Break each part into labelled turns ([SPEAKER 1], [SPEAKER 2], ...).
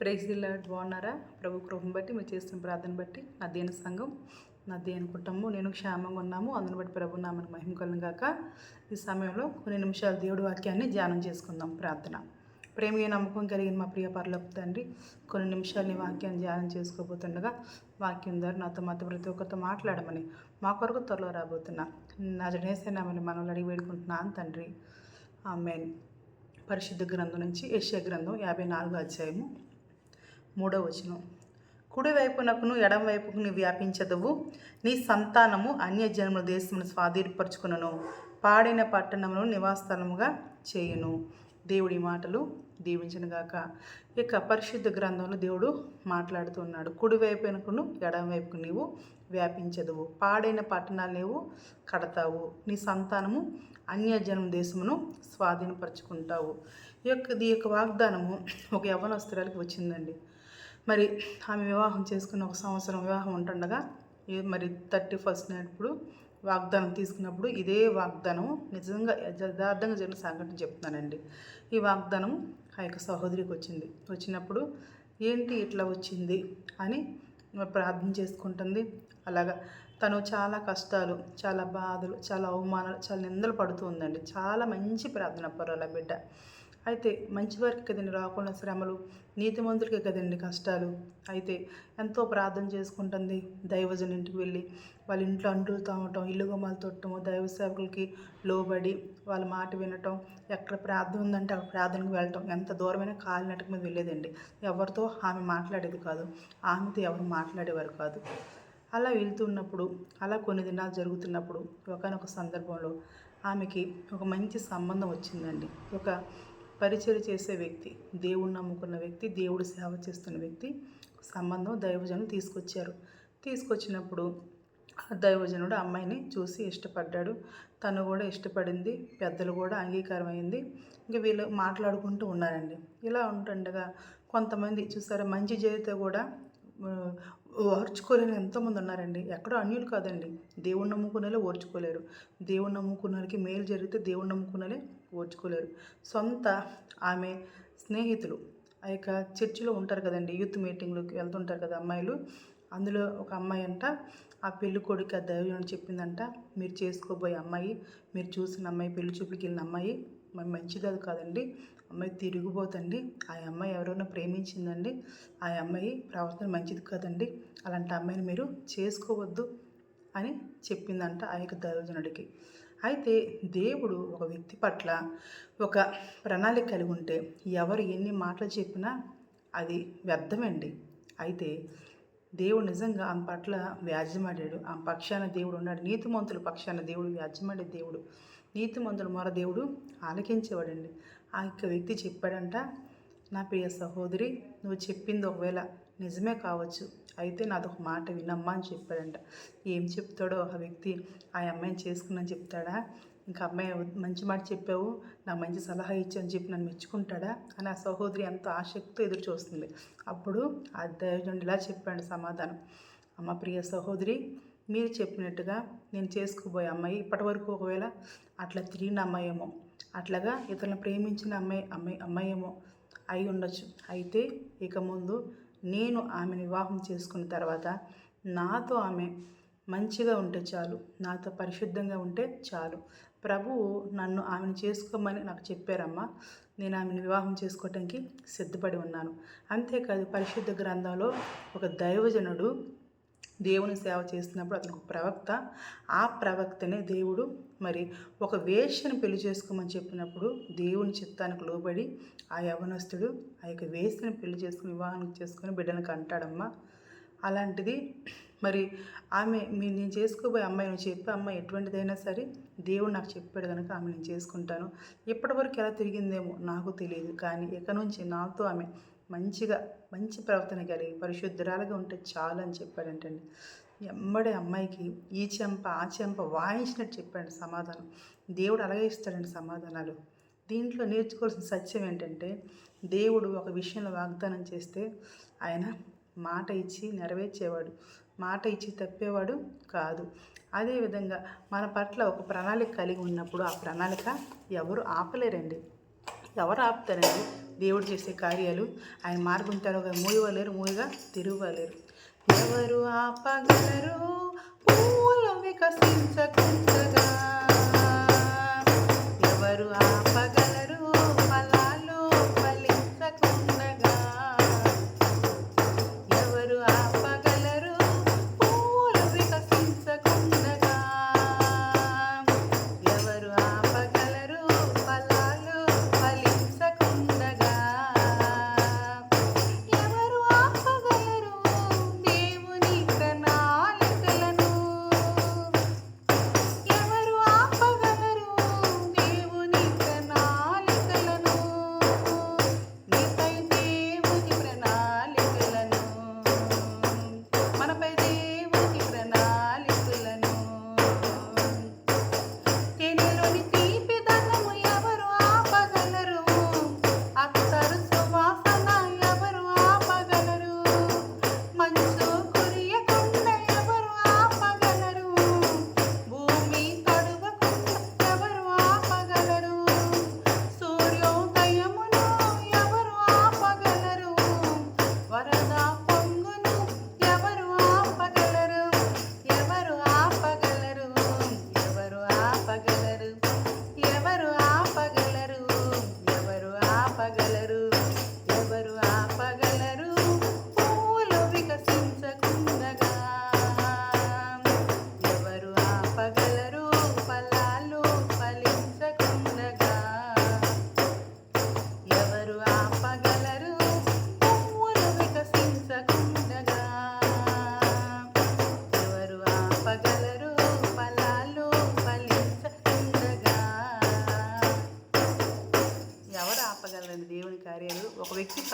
[SPEAKER 1] Praise జిల్లా బాగున్నారా? ప్రభు కృపను బట్టి మీరు చేస్తున్న ప్రార్థన బట్టి నా దేని సంఘం నా దేని కుటుంబం నేను క్షేమంగా ఉన్నాము. అందుని బట్టి ప్రభు నామని మహిమ కలను గాక. ఈ సమయంలో కొన్ని నిమిషాలు దేవుడి వాక్యాన్ని ధ్యానం చేసుకుందాం ప్రార్థన. ప్రేమగా నమ్మకం కలిగిన మా ప్రియ పర్లోపు తండ్రి కొన్ని నిమిషాలు నీ వాక్యాన్ని ధ్యానం చేసుకోబోతుండగా వాక్యం ద్వారా నాతో మాతో ప్రతి ఒక్కరితో మాట్లాడమని మా కొరకు త్వరలో రాబోతున్నా నా జనేసేనామని మనల్ని అడిగి వేడుకుంటున్నాను తండ్రి. ఆమెన్. పరిశుద్ధ గ్రంథం నుంచి ఏషియా గ్రంథం యాభై నాలుగో అధ్యాయము. మూడో వచనం. కుడివైపునకును వైపునకును వ్యాపించదవు. నీ సంతానము అన్యజన్మల దేశమును స్వాధీనపరచుకును పాడిన పట్టణమును నివాసస్థలముగా చేయును. దేవుడి మాటలు దీవించనుగాక ఇక పరిశుద్ధ గ్రంథంలో దేవుడు మాట్లాడుతున్నాడు కుడివైపునకును వైపునకును నీవు వ్యాపించదువు. పాడైన పట్టణాలు నీవు కడతావు. నీ సంతానము అన్యజనం దేశమును స్వాధీనపరచుకుంటావు. ఈ యొక్క ఈ యొక్క వాగ్దానము ఒక యవ్వనస్తురాలకి వచ్చిందండి. మరి ఆమె వివాహం చేసుకున్న ఒక సంవత్సరం వివాహం ఉంటుండగా మరి థర్టీ ఫస్ట్ నాటిప్పుడు వాగ్దానం తీసుకున్నప్పుడు ఇదే వాగ్దానం నిజంగా యథార్థంగా జరిగిన సంఘటన చెప్తున్నానండి. ఈ వాగ్దానం ఆ యొక్క సహోదరికి వచ్చింది. వచ్చినప్పుడు ఏంటి ఇట్లా వచ్చింది అని ప్రార్థన చేసుకుంటుంది. అలాగా తను చాలా కష్టాలు చాలా బాధలు చాలా అవమానాలు చాలా నిందలు పడుతూ ఉందండి. చాలా మంచి ప్రార్థన పర్వాల బిడ్డ. అయితే మంచివారికి కదండి రాకుండా శ్రమలు నీతిమంతులకే కదండి కష్టాలు. అయితే ఎంతో ప్రార్థన చేసుకుంటుంది దైవజన ఇంటికి వెళ్ళి. వాళ్ళ ఇంట్లో అంటులు తామటం ఇల్లు గొమ్మలు తొట్టము దైవ సేవకులకి లోబడి వాళ్ళ మాట వినటం ఎక్కడ ప్రార్థన ఉందంటే అక్కడ ప్రార్థనకు వెళ్ళటం ఎంత దూరమైన కాలినట్టుకు మీద వెళ్ళేదండి. ఎవరితో ఆమె మాట్లాడేది కాదు. ఆమెతో ఎవరు మాట్లాడేవారు కాదు. అలా వెళ్తున్నప్పుడు అలా కొన్ని దినాలు జరుగుతున్నప్పుడు ఒకనొక సందర్భంలో ఆమెకి ఒక మంచి సంబంధం వచ్చిందండి. ఒక పరిచయం చేసే వ్యక్తి దేవుడు నమ్ముకున్న వ్యక్తి దేవుడు సేవ చేస్తున్న వ్యక్తి సంబంధం దైవజనం తీసుకొచ్చారు. తీసుకొచ్చినప్పుడు దైవజనుడు అమ్మాయిని చూసి ఇష్టపడ్డాడు. తను కూడా ఇష్టపడింది పెద్దలు కూడా అంగీకారం అయింది ఇంక వీళ్ళు మాట్లాడుకుంటూ ఉన్నారండి. ఇలా ఉంటుండగా కొంతమంది చూసారా మంచి జరిగితే కూడా ఓర్చుకోలేని ఎంతోమంది ఉన్నారండి. ఎక్కడో అన్యులు కాదండి. దేవుణ్ణి నమ్ముకునేలే ఓర్చుకోలేరు. దేవుణ్ణి నమ్ముకున్నకి మేలు జరిగితే దేవుణ్ణి నమ్ముకునేలే ఓర్చుకోలేరు. సొంత ఆమె స్నేహితులు. ఆ యొక్క చర్చిలో ఉంటారు కదండి యూత్ మీటింగ్లోకి వెళ్తుంటారు కదా అమ్మాయిలు. అందులో ఒక అమ్మాయి అంట ఆ పెళ్ళి కొడుకు ఆ దైవం చెప్పిందంట మీరు చేసుకోబోయే అమ్మాయి మీరు చూసిన అమ్మాయి పెళ్ళి చూపులకి వెళ్ళిన అమ్మాయి మరి మంచిది అది కాదండి అమ్మాయి తిరిగిపోతండి ఆ అమ్మాయి ఎవరైనా ప్రేమించిందండి ఆ అమ్మాయి ప్రవర్తన మంచిది కాదండి అలాంటి అమ్మాయిని మీరు చేసుకోవద్దు అని చెప్పిందంట ఆ యొక్క దైవజనుడికి. అయితే దేవుడు ఒక వ్యక్తి పట్ల ఒక ప్రణాళిక కలిగి ఉంటే ఎవరు ఎన్ని మాటలు చెప్పినా అది వ్యర్థమండి. అయితే దేవుడు నిజంగా ఆమె పట్ల వ్యాజ్యమాడాడు. ఆ పక్షాన దేవుడు ఉన్నాడు. నీతిమంతుల పక్షాన దేవుడు వ్యాజ్యమాడే దేవుడు. నీతిమంతుల మొర దేవుడు ఆలకించేవాడండి. ఆ యొక్క వ్యక్తి చెప్పాడంట నా ప్రియ సహోదరి నువ్వు చెప్పింది ఒకవేళ నిజమే కావచ్చు. అయితే నాది ఒక మాట వినమ్మా అని చెప్పాడంట. ఏం చెప్తాడో ఆ వ్యక్తి? ఆ అమ్మాయిని చేసుకున్నాను చెప్తాడా? ఇంకా అమ్మాయి మంచి మాట చెప్పావు నా మంచి సలహా ఇచ్చావు అని చెప్పి నన్ను మెచ్చుకుంటాడా? అని ఆ సహోదరి ఎంతో ఆసక్తితో ఎదురు చూస్తుంది. అప్పుడు ఆ దైవజనుడు ఇలా చెప్పాడు సమాధానం. అమ్మ ప్రియ సహోదరి మీరు చెప్పినట్టుగా నేను చేసుకోబోయే అమ్మాయి ఇప్పటివరకు ఒకవేళ అట్లా తిరిగిన అమ్మాయేమో అట్లాగా ఇతరులను ప్రేమించిన అమ్మాయి అమ్మాయి అమ్మాయేమో అయి ఉండొచ్చు. అయితే ఇక ముందు నేను ఆమెను వివాహం చేసుకున్న తర్వాత నాతో ఆమె మంచిగా ఉంటే చాలు నాతో పరిశుద్ధంగా ఉంటే చాలు. ప్రభువు నన్ను ఆమెను చేసుకోమని నాకు చెప్పారమ్మా. నేను ఆమెను వివాహం చేసుకోవటానికి సిద్ధపడి ఉన్నాను. అంతేకాదు పరిశుద్ధ గ్రంథంలో ఒక దైవజనుడు దేవుని సేవ చేస్తున్నప్పుడు అతనికి ఒక ప్రవక్త. ఆ ప్రవక్తనే దేవుడు. మరి ఒక వేష్యను పెళ్ళి చేసుకోమని చెప్పినప్పుడు దేవుని చిత్తానికి లోబడి ఆ యవనస్తుడు ఆ యొక్క వేష్యను పెళ్ళి చేసుకుని వివాహం చేసుకుని బిడ్డలకు అంటాడమ్మా అలాంటిది మరి ఆమె మీ నేను చేసుకోబోయే అమ్మాయి నువ్వు చెప్పి అమ్మాయి ఎటువంటిదైనా సరే దేవుడు నాకు చెప్పాడు కనుక ఆమె నేను చేసుకుంటాను. ఇప్పటివరకు ఎలా తిరిగిందేమో నాకు తెలియదు. కానీ ఇక నుంచి నాతో ఆమె మంచిగా మంచి ప్రవర్తన కలిగి పరిశుద్ధురాలుగా ఉంటే చాలు అని చెప్పాడంటండి. ఎమ్మడి అమ్మాయికి ఈ చెంప ఆ చెంప వాయించినట్టు చెప్పాడు సమాధానం. దేవుడు అలాగే ఇస్తాడండి సమాధానాలు. దీంట్లో నేర్చుకోవాల్సిన సత్యం ఏంటంటే దేవుడు ఒక విషయంలో వాగ్దానం చేస్తే ఆయన మాట ఇచ్చి నెరవేర్చేవాడు. మాట ఇచ్చి తప్పేవాడు కాదు. అదేవిధంగా మన పట్ల ఒక ప్రణాళిక కలిగి ఉన్నప్పుడు ఆ ప్రణాళిక ఎవరు ఆపలేరండి. ఎవరు ఆపుతారండి? దేవుడు చేసే కార్యాలు. ఆయన మార్గం తెరవగా మూయవలేరు మూయగా తిరగలేరు. ఎవరు ఆపగలరు?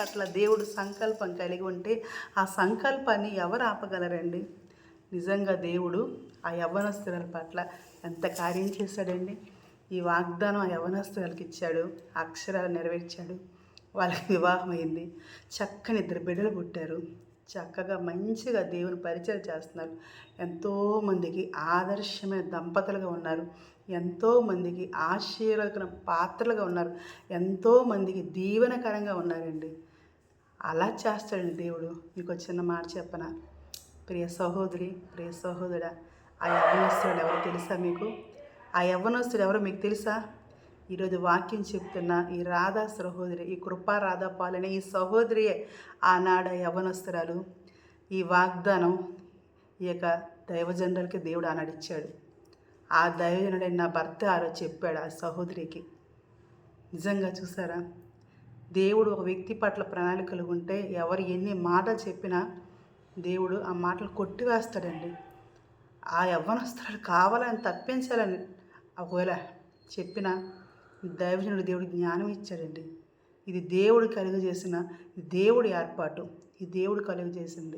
[SPEAKER 1] పట్ల దేవుడు సంకల్పం కలిగి ఉంటే ఆ సంకల్పాన్ని ఎవరు ఆపగలరండి? నిజంగా దేవుడు ఆ యవ్వనస్తుల పట్ల ఎంత కార్యం చేశాడండి? ఈ వాగ్దానం ఆ యవ్వనస్తులకు ఇచ్చాడు అక్షరాలు నెరవేర్చాడు. వాళ్ళకి వివాహం అయింది. చక్కని ఇద్దరు బిడ్డలు పుట్టారు. చక్కగా మంచిగా దేవుని పరిచయం చేస్తున్నారు. ఎంతోమందికి ఆదర్శమైన దంపతులుగా ఉన్నారు. ఎంతోమందికి ఆశీర్వదకర పాత్రలుగా ఉన్నారు. ఎంతోమందికి దీవెనకరంగా ఉన్నారండి. అలా చేస్తాడు దేవుడు. మీకు ఒక చిన్న మాట చెప్పన? ప్రియ సహోదరి ప్రియ సహోదరా ఆ యవ్వనస్తుడు ఎవరు తెలుసా మీకు? ఆ యవ్వనస్తుడు ఎవరో మీకు తెలుసా? ఈరోజు వాక్యం చెప్తున్న ఈ రాధా సహోదరి ఈ కృపా రాధా పాలనే ఈ సహోదరియే ఆనాడ యవనస్తురాలు ఈ వాగ్దానం ఈ యొక్క దైవజనులకి దేవుడు ఆనాడు ఇచ్చాడు. ఆ దైవజనుడైన నా భర్త ఆ రోజు చెప్పాడు ఆ సహోదరికి. నిజంగా చూసారా? దేవుడు ఒక వ్యక్తి పట్ల ప్రణాళికలు ఉంటే ఎవరు ఎన్ని మాటలు చెప్పినా దేవుడు ఆ మాటలు కొట్టివేస్తాడండి. ఆ యవ్వనస్తురాలు కావాలని తప్పించాలని ఒకవేళ చెప్పిన దైవజనుడు దేవుడు జ్ఞానం ఇచ్చాడండి. ఇది దేవుడు కలుగజేసిన దేవుడి ఏర్పాటు ఇది దేవుడు కలుగజేసింది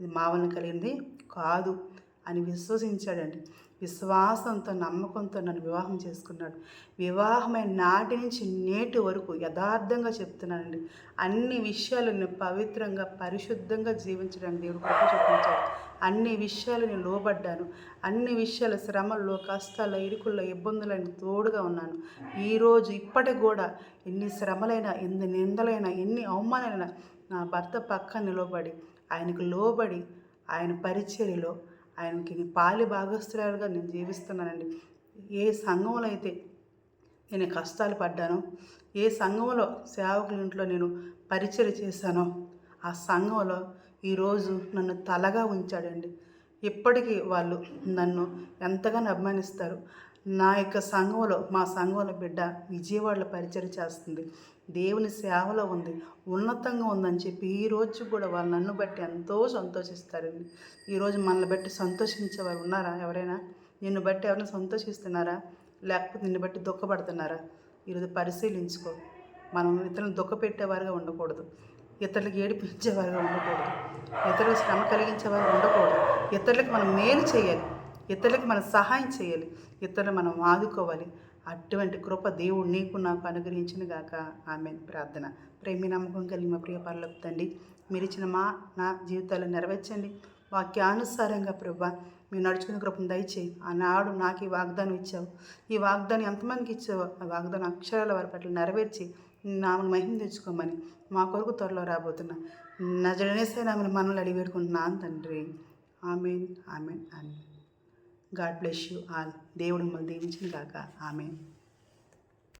[SPEAKER 1] ఇది మా వలన కలిగింది కాదు అని విశ్వసించాడండి. విశ్వాసంతో నమ్మకంతో నన్ను వివాహం చేసుకున్నాడు. వివాహమైన నాటి నుంచి నేటి వరకు యథార్థంగా చెప్తున్నానండి. అన్ని విషయాలు నేను పవిత్రంగా పరిశుద్ధంగా జీవించడానికి దేవుడు కృప చూపించాడు. అన్ని విషయాలు నేను లోబడ్డాను. అన్ని విషయాల శ్రమల్లో కష్టాల్లో ఇరుకుల్లో ఇబ్బందులని తోడుగా ఉన్నాను. ఈరోజు ఇప్పటికి కూడా ఎన్ని శ్రమలైనా ఎన్ని నిందలైనా ఎన్ని అవమానాలైనా నా భర్త పక్క నిలబడి ఆయనకు లోబడి ఆయన పరిచర్యలో ఆయనకి పాలి భాగస్థురాలుగా నేను జీవిస్తున్నానండి. ఏ సంఘంలో అయితే నేను కష్టాలు పడ్డానో ఏ సంఘంలో సేవకుల ఇంట్లో నేను పరిచయం చేశానో ఆ సంఘంలో ఈరోజు నన్ను తలగా ఉంచాడండి. ఇప్పటికీ వాళ్ళు నన్ను ఎంతగానో అభిమానిస్తారు. నా యొక్క సంఘంలో మా సంఘంలో బిడ్డ విజయవాడలో పరిచయం చేస్తుంది. దేవుని సేవలో ఉంది. ఉన్నతంగా ఉందని చెప్పి ఈ రోజు కూడా వాళ్ళు నన్ను బట్టి ఎంతో సంతోషిస్తారండి. ఈరోజు మనల్ని బట్టి సంతోషించేవారు ఉన్నారా ఎవరైనా? నిన్ను బట్టి ఎవరైనా సంతోషిస్తున్నారా? లేకపోతే నిన్ను బట్టి దుఃఖపడుతున్నారా? ఈరోజు పరిశీలించుకో. మనం ఇతరులను దుఃఖపెట్టేవారుగా ఉండకూడదు. ఇతరులకు ఏడిపించేవారుగా ఉండకూడదు. ఇతరులకు శ్రమ కలిగించేవారు ఉండకూడదు. ఇతరులకు మనం మేలు చేయాలి. ఇతరులకి మనం సహాయం చేయాలి ఇతరులు మనం ఆదుకోవాలి. అటువంటి కృప దేవుడు నీకు నాకు అనుగ్రహించిన గాక. ఆమె ప్రార్థన. ప్రేమి నమ్మకం కలిగి మా ప్రియ పనులకు తండ్రి మీరు ఇచ్చిన మా నా జీవితాలు నెరవేర్చండి. వాక్యానుసారంగా ప్రభా మీరు నడుచుకునే కృపను దయచేయి. ఆనాడు నాకు ఈ వాగ్దానం ఇచ్చావు. ఈ వాగ్దానం ఎంతమందికి ఇచ్చావు ఆ వాగ్దానం అక్షరాల వారి పట్ల నెరవేర్చి నామను మహిమ తెచ్చుకోమని మా కొరకు త్వరలో రాబోతున్నా. నజడనేసే నామని మనల్ని అడిగి పెట్టుకుంటున్నాను తండ్రి. Amen. Amen. Amen. God bless you all. దేవుడు మిమ్మల్ని దీవించిన కాక ఆమె